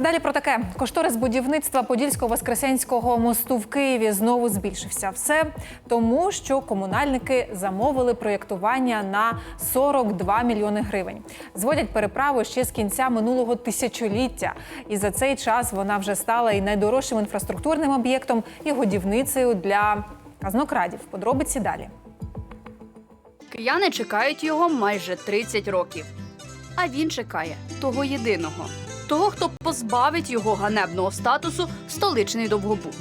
Далі про таке кошторис будівництва Подільсько-Воскресенського мосту в Києві знову збільшився. Все тому, що комунальники замовили проєктування на 42 мільйони гривень. Зводять переправу ще з кінця минулого тисячоліття, і за цей час вона вже стала і найдорожчим інфраструктурним об'єктом, і годівницею для казнокрадів. Подробиці далі. Кияни чекають його майже 30 років. А він чекає того єдиного, того, хто позбавить його ганебного статусу столичний довгобуд.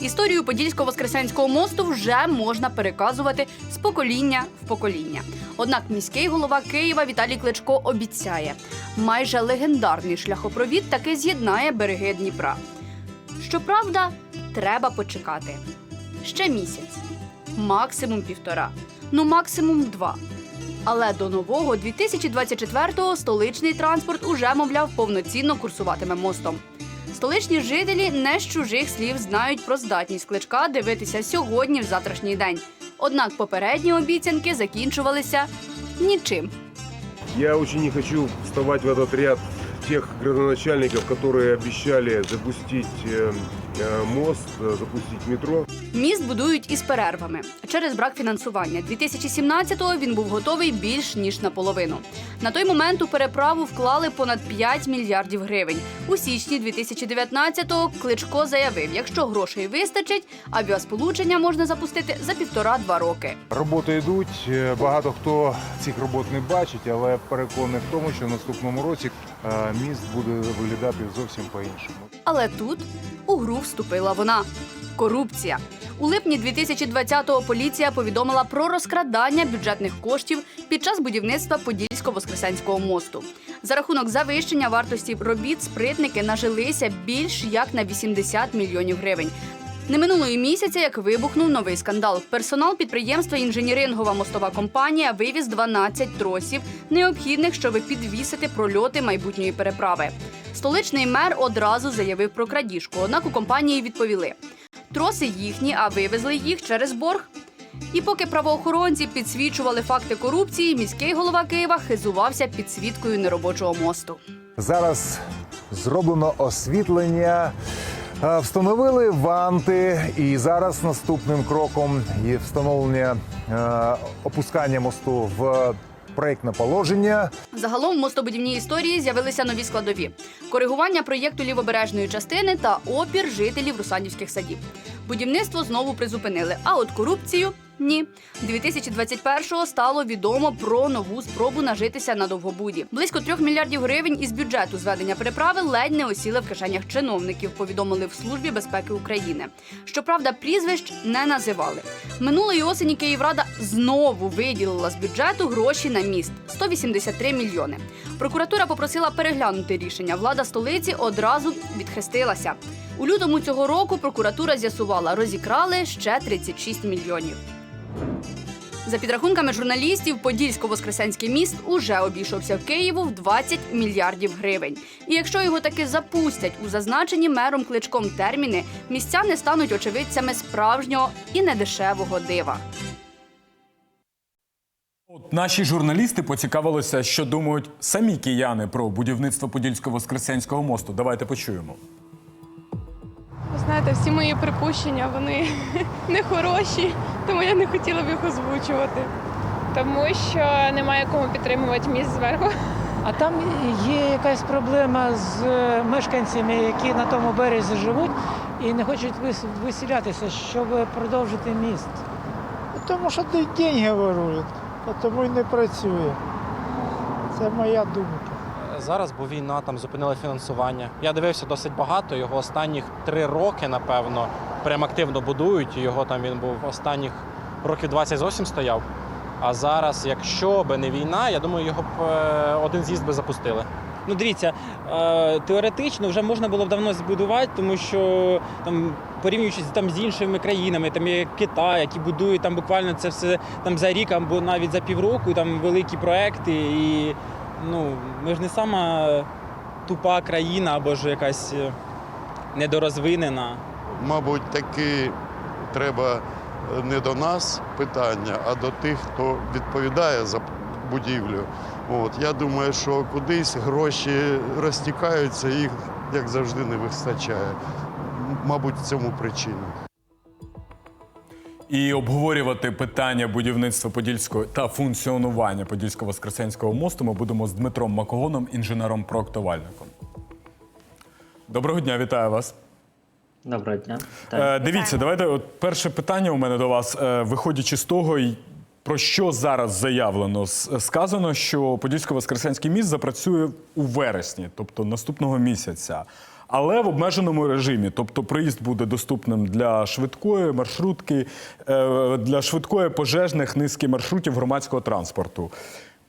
Історію Подільсько-Воскресенського мосту вже можна переказувати з покоління в покоління. Однак міський голова Києва Віталій Кличко обіцяє, майже легендарний шляхопровід таки з'єднає береги Дніпра. Щоправда, треба почекати ще місяць, максимум півтора, ну максимум два. Але до нового 2024-го столичний транспорт уже, мовляв, повноцінно курсуватиме мостом. Столичні жителі не з чужих слів знають про здатність кличка дивитися сьогодні в завтрашній день. Однак попередні обіцянки закінчувалися нічим. Я очень не хочу вставать в этот ряд тех градоначальников, которые обещали запустить э, э, мост, э, запустить метро. Міст будують із перервами. Через брак фінансування 2017-го він був готовий більш ніж наполовину. На той момент у переправу вклали понад 5 мільярдів гривень. У січні 2019-го Кличко заявив, якщо грошей вистачить, авіасполучення можна запустити за півтора-два роки. Роботи йдуть. е, Багато хто цих робот не бачить, але переконаний в тому, що в наступному році е, міст буде виглядати зовсім по-іншому. Але тут у гру вступила вона корупція. У липні 2020-го поліція повідомила про розкрадання бюджетних коштів під час будівництва Подільсько-Воскресенського мосту. За рахунок завищення вартості робіт спритники нажилися більш як на 80 мільйонів гривень. Не минуло і місяця, як вибухнув новий скандал. Персонал підприємства інженірингова мостова компанія вивіз 12 тросів, необхідних, щоб підвісити прольоти майбутньої переправи. Столичний мер одразу заявив про крадіжку, однак у компанії відповіли: троси їхні, а вивезли їх через борг. І поки правоохоронці підсвічували факти корупції, міський голова Києва хизувався підсвіткою неробочого мосту. Зараз зроблено освітлення, встановили ванти, і зараз наступним кроком є встановлення е, опускання мосту в проєктне положення. Загалом в мостобудівній історії з'явилися нові складові: коригування проєкту лівобережної частини та опір жителів русанівських садів. Будівництво знову призупинили, а от корупцію ні. 2021-го стало відомо про нову спробу нажитися на довгобуді. Близько трьох мільярдів гривень із бюджету зведення переправи ледь не осіли в кишенях чиновників. Повідомили в службі безпеки України. Щоправда, прізвищ не називали. Минулої осені Київрада знову виділила з бюджету гроші на міст 183 мільйони. Прокуратура попросила переглянути рішення. Влада столиці одразу відхрестилася. У лютому цього року прокуратура з'ясувала, розікрали ще 36 мільйонів. За підрахунками журналістів, Подільсько-Воскресенський міст уже обійшовся Києву в 20 мільярдів гривень. І якщо його таки запустять у зазначені мером кличком терміни, містяни стануть очевидцями справжнього і недешевого дива. От наші журналісти поцікавилися, що думають самі кияни про будівництво Подільсько-Воскресенського мосту. Давайте почуємо. Ви знаєте, всі мої припущення вони не хороші, тому я не хотіла б їх озвучувати. Тому що немає кому підтримувати міст зверху. А там є якась проблема з е, мешканцями, які на тому березі живуть і не хочуть вис- виселятися, щоб продовжити міст. Тому що деньги ворують, тому й не працює. Це моя думка. Зараз, бо війна там зупинила фінансування. Я дивився досить багато. Його останніх три роки, напевно, прям активно будують. Його там він був останніх років 20 зовсім стояв. А зараз, якщо би не війна, я думаю, його б е, один з'їзд би запустили. Ну, дивіться, е, теоретично вже можна було б давно збудувати, тому що там порівнюючи там з іншими країнами, там є Китай, які будують там буквально це все там за рік або навіть за півроку, там великі проекти. І ну, ми ж не сама тупа країна або ж якась е, недорозвинена. Мабуть, таки треба не до нас питання, а до тих, хто відповідає за будівлю. От, я думаю, що кудись гроші розтікаються, їх, як завжди, не вистачає. Мабуть, в цьому причина. І обговорювати питання будівництва Подільського та функціонування Подільсько-Воскресенського мосту ми будемо з Дмитром Макогоном, інженером-проектувальником. Доброго дня, вітаю вас. Доброго дня. Е, дивіться, давайте от перше питання у мене до вас. Е, виходячи з того, й- про що зараз заявлено, сказано, що Подільсько-Воскресенський міст запрацює у вересні, тобто наступного місяця. Але в обмеженому режимі, тобто проїзд буде доступним для швидкої маршрутки, е, для швидкої пожежних низки маршрутів громадського транспорту.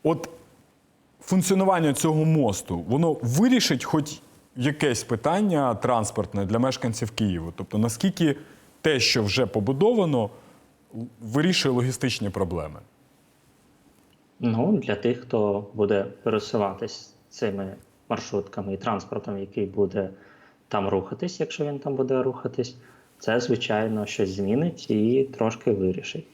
От функціонування цього мосту воно вирішить хоч якесь питання транспортне для мешканців Києва? Тобто, наскільки те, що вже побудовано, вирішує логістичні проблеми? Ну, для тих, хто буде пересуватись цими маршрутками і транспортом, який буде там рухатись, якщо він там буде рухатись, це, звичайно, щось змінить і трошки вирішить.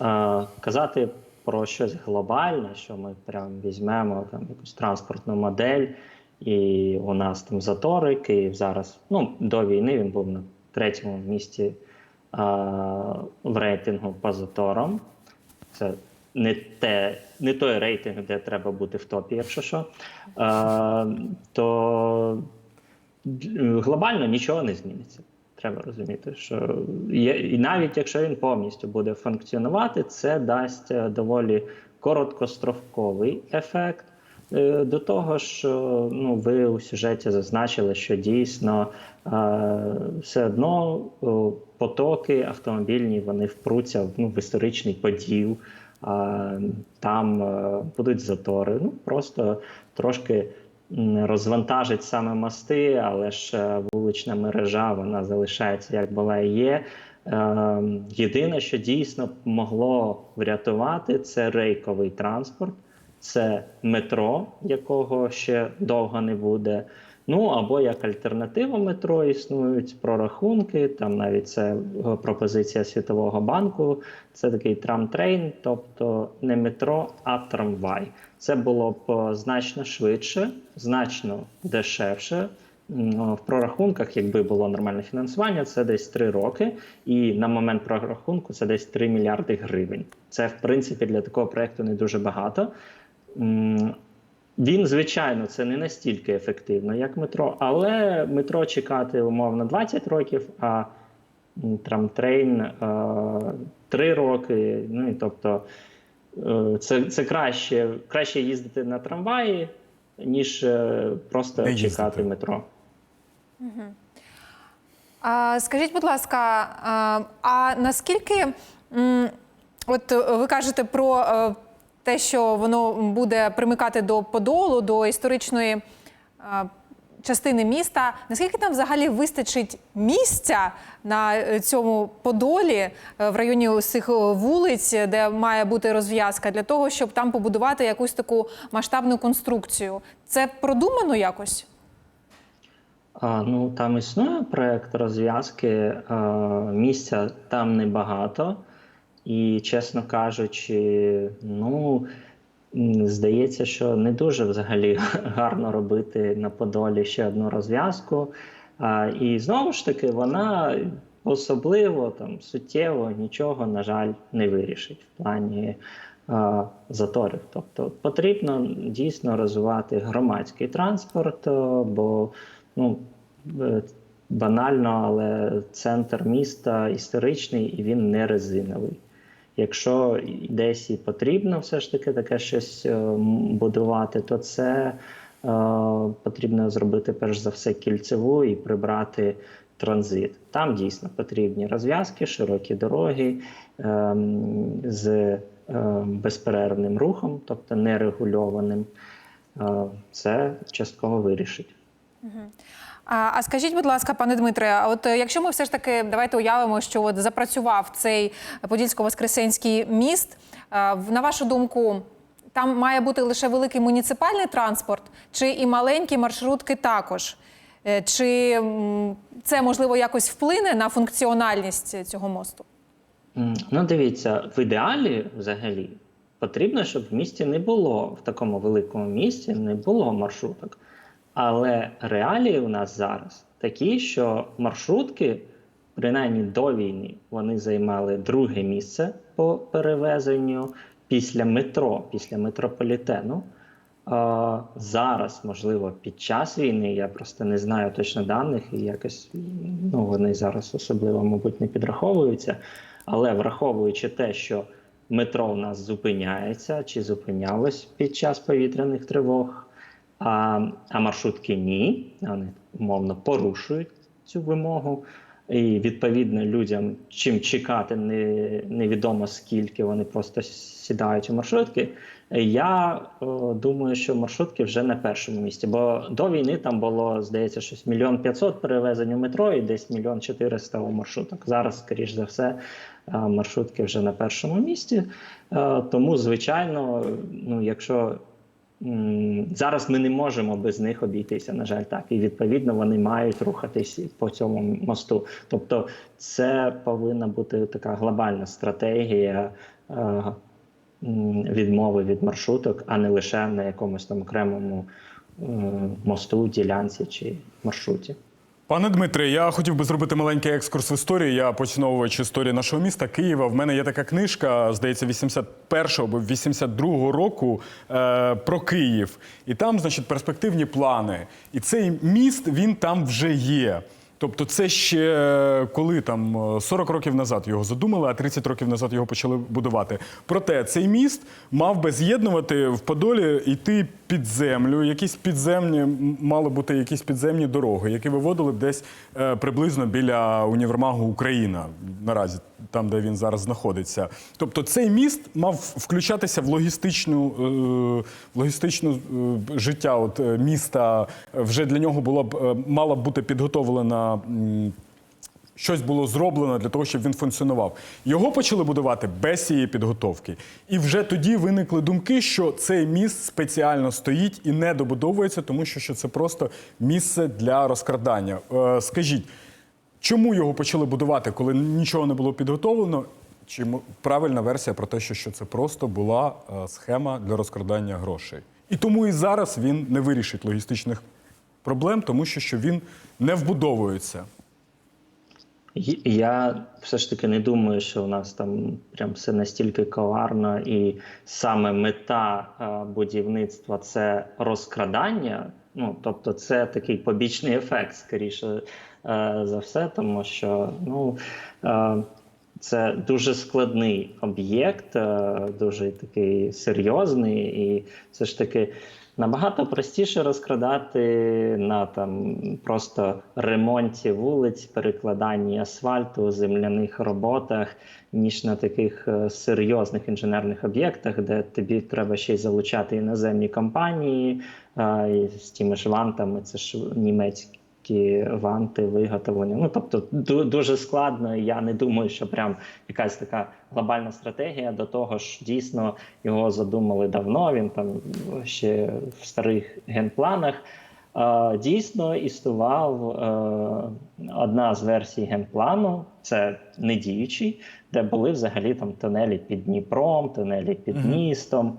Е, казати про щось глобальне, що ми прям візьмемо там якусь транспортну модель, і у нас там затори, Київ зараз, ну, до війни він був на третьому місці е, в рейтингу по заторам. Це не, те, не той рейтинг, де треба бути в топі, якщо що. Е, то глобально нічого не зміниться. Треба розуміти, що є, і навіть якщо він повністю буде функціонувати, це дасть доволі короткостроковий ефект. Е, До того ж, ну, ви у сюжеті зазначили, що дійсно е, все одно потоки автомобільні вони впруться ну, в історичний поділ, там е, будуть затори. Ну, просто трошки розвантажить саме мости, але ж вулична мережа вона залишається як була і є. Єдине, що дійсно могло врятувати, це рейковий транспорт, це метро, якого ще довго не буде. Ну або як альтернатива метро існують прорахунки. Там навіть це е, пропозиція Світового банку. Це такий трамтрейн, тобто не метро, а трамвай. Це було б е, значно швидше, значно дешевше. В прорахунках, якби було нормальне фінансування, це десь 3 роки, і на момент прорахунку це десь 3 мільярди гривень. Це в принципі для такого проекту не дуже багато. Він, звичайно, це не настільки ефективно, як метро, але метро чекати умовно 20 років, а трамтрейн 3 роки. Ну і тобто е, це, це краще, краще їздити на трамваї, ніж е, просто Не чекати їздити. метро. А, скажіть, будь ласка, а, а наскільки от е, ви кажете про е, те, що воно буде примикати до Подолу, до історичної е, частини міста? Наскільки там взагалі вистачить місця на е, цьому Подолі е, в районі цих вулиць, де має бути розв'язка, для того, щоб там побудувати якусь таку масштабну конструкцію? Це продумано якось? А, ну, там існує проект розв'язки, місця там небагато. І, чесно кажучи, ну, здається, що не дуже взагалі гарно робити на Подолі ще одну розв'язку. І знову ж таки, вона особливо там суттєво нічого, на жаль, не вирішить в плані а, заторів. Тобто потрібно дійсно розвивати громадський транспорт, бо ну, е, банально, але центр міста історичний і він не резиновий. Якщо десь і потрібно все ж таки таке щось е, будувати, то це е, потрібно зробити перш за все кільцеву і прибрати транзит. Там дійсно потрібні розв'язки, широкі дороги ем, з е, безперервним рухом, тобто нерегульованим. Е, Це частково вирішить. А, а скажіть, будь ласка, пане Дмитре, а от е, якщо ми все ж таки давайте уявимо, що от запрацював цей Подільсько-Воскресенський міст, е, на вашу думку, там має бути лише великий муніципальний транспорт, чи і маленькі маршрутки також? Е, Чи це можливо якось вплине на функціональність цього мосту? Ну, дивіться, в ідеалі взагалі потрібно, щоб в місті не було в такому великому місті не було маршруток. Але реалії у нас зараз такі, що маршрутки, принаймні до війни, вони займали друге місце по перевезенню після метро, після метрополітену. Зараз, можливо, під час війни, я просто не знаю точно даних, і якось ну, вони зараз особливо, мабуть, не підраховуються. Але враховуючи те, що метро у нас зупиняється чи зупинялось під час повітряних тривог, а, а маршрутки ні, вони умовно порушують цю вимогу. І відповідно людям чим чекати не, невідомо скільки вони просто сідають у маршрутки. Я о, думаю, що маршрутки вже на першому місці, бо до війни там було, здається, щось мільйон п'ятсот перевезень у метро і десь мільйон чотириста у маршруток. Зараз, скоріш за все, е, маршрутки вже на першому місці. Е, Тому, звичайно, ну якщо зараз ми не можемо без них обійтися, на жаль, так. І відповідно вони мають рухатись по цьому мосту. Тобто, це повинна бути така глобальна стратегія. е, Відмови від маршруток, а не лише на якомусь там окремому е, мосту, ділянці чи маршруті. Пане Дмитре, я хотів би зробити маленький екскурс в історію. Я поціновувач історії нашого міста Києва. В мене є така книжка, здається, 81-го або 82-го року е, про Київ. І там, значить, перспективні плани. І цей міст він там вже є. Тобто, це ще е, коли там е, 40 років назад його задумали, а 30 років назад його почали будувати. Проте цей міст мав би з'єднувати в Подолі йти під землю. Якісь підземні мали бути якісь підземні дороги, які виводили б десь е, приблизно біля універмагу Україна наразі, там де він зараз знаходиться. Тобто, цей міст мав включатися в логістичну е, в логістичну е, життя от е, міста. Вже для нього було б мала б бути підготовлена. Щось було зроблено для того, щоб він функціонував. Його почали будувати без цієї підготовки. І вже тоді виникли думки, що цей міст спеціально стоїть і не добудовується, тому що, це просто місце для розкрадання. Скажіть, чому його почали будувати, коли нічого не було підготовлено? Чи правильна версія про те, що, що це просто була е, схема для розкрадання грошей? І тому і зараз він не вирішить логістичних проблем, тому що, що він не вбудовується. Я все ж таки не думаю, що у нас там прям все настільки коварно, і саме мета е, будівництва це розкрадання. Ну тобто, це такий побічний ефект, скоріше за все, тому що ну. Е, це дуже складний об'єкт, е, дуже такий серйозний, і все ж таки набагато простіше розкрадати на там просто ремонті вулиць, перекладанні асфальту, земляних роботах, ніж на таких е, серйозних інженерних об'єктах, де тобі треба ще й залучати іноземні компанії е, з тими ж вантами, це ж німецькі ті ванти виготовлення. Ну тобто дуже складно. і Я не думаю, що прям якась така глобальна стратегія. До того ж, дійсно його задумали давно. Він там ще в старих генпланах. Дійсно існував е, одна з версій генплану, це не діючий, де були взагалі там тунелі під Дніпром, тунелі під містом.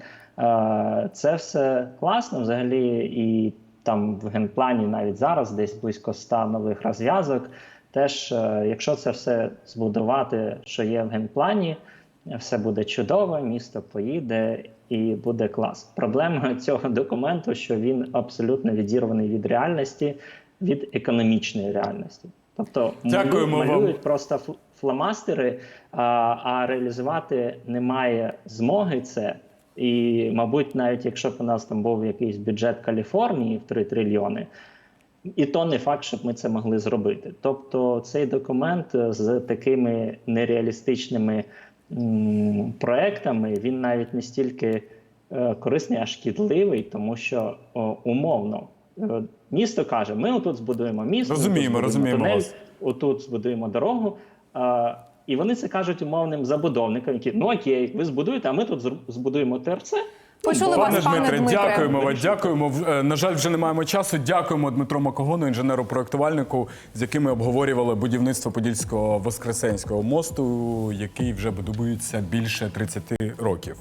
Це все класно взагалі, і там в генплані навіть зараз десь близько 100 нових розв'язок. Теж, е, якщо це все збудувати, що є в генплані, все буде чудово, місто поїде і буде клас. Проблема цього документу, що він абсолютно відірваний від реальності, від економічної реальності. Тобто Дякуємо малюють, вам. просто фл- фломастери, а, а реалізувати немає змоги це. І, мабуть, навіть якщо б у нас там був якийсь бюджет Каліфорнії в 3 трильйони, і то не факт, щоб ми це могли зробити. Тобто, цей документ е, з такими нереалістичними м, проектами він навіть не стільки е, корисний, а шкідливий, тому що о, умовно е, місто каже: ми отут збудуємо місто, Розуміємо, розуміємо тунель, вас. отут збудуємо дорогу. А, і вони це кажуть умовним забудовникам, які ну окей, ви збудуєте, а ми тут збудуємо ТРЦ. Почули Пане вас, пане Дмитре, Дмитре. дякуємо вам. Дякуємо. В- е, На жаль, вже не маємо часу. Дякуємо Дмитру Макогону, інженеру-проектувальнику, з яким ми обговорювали будівництво Подільського Воскресенського мосту, який вже будується більше 30 років.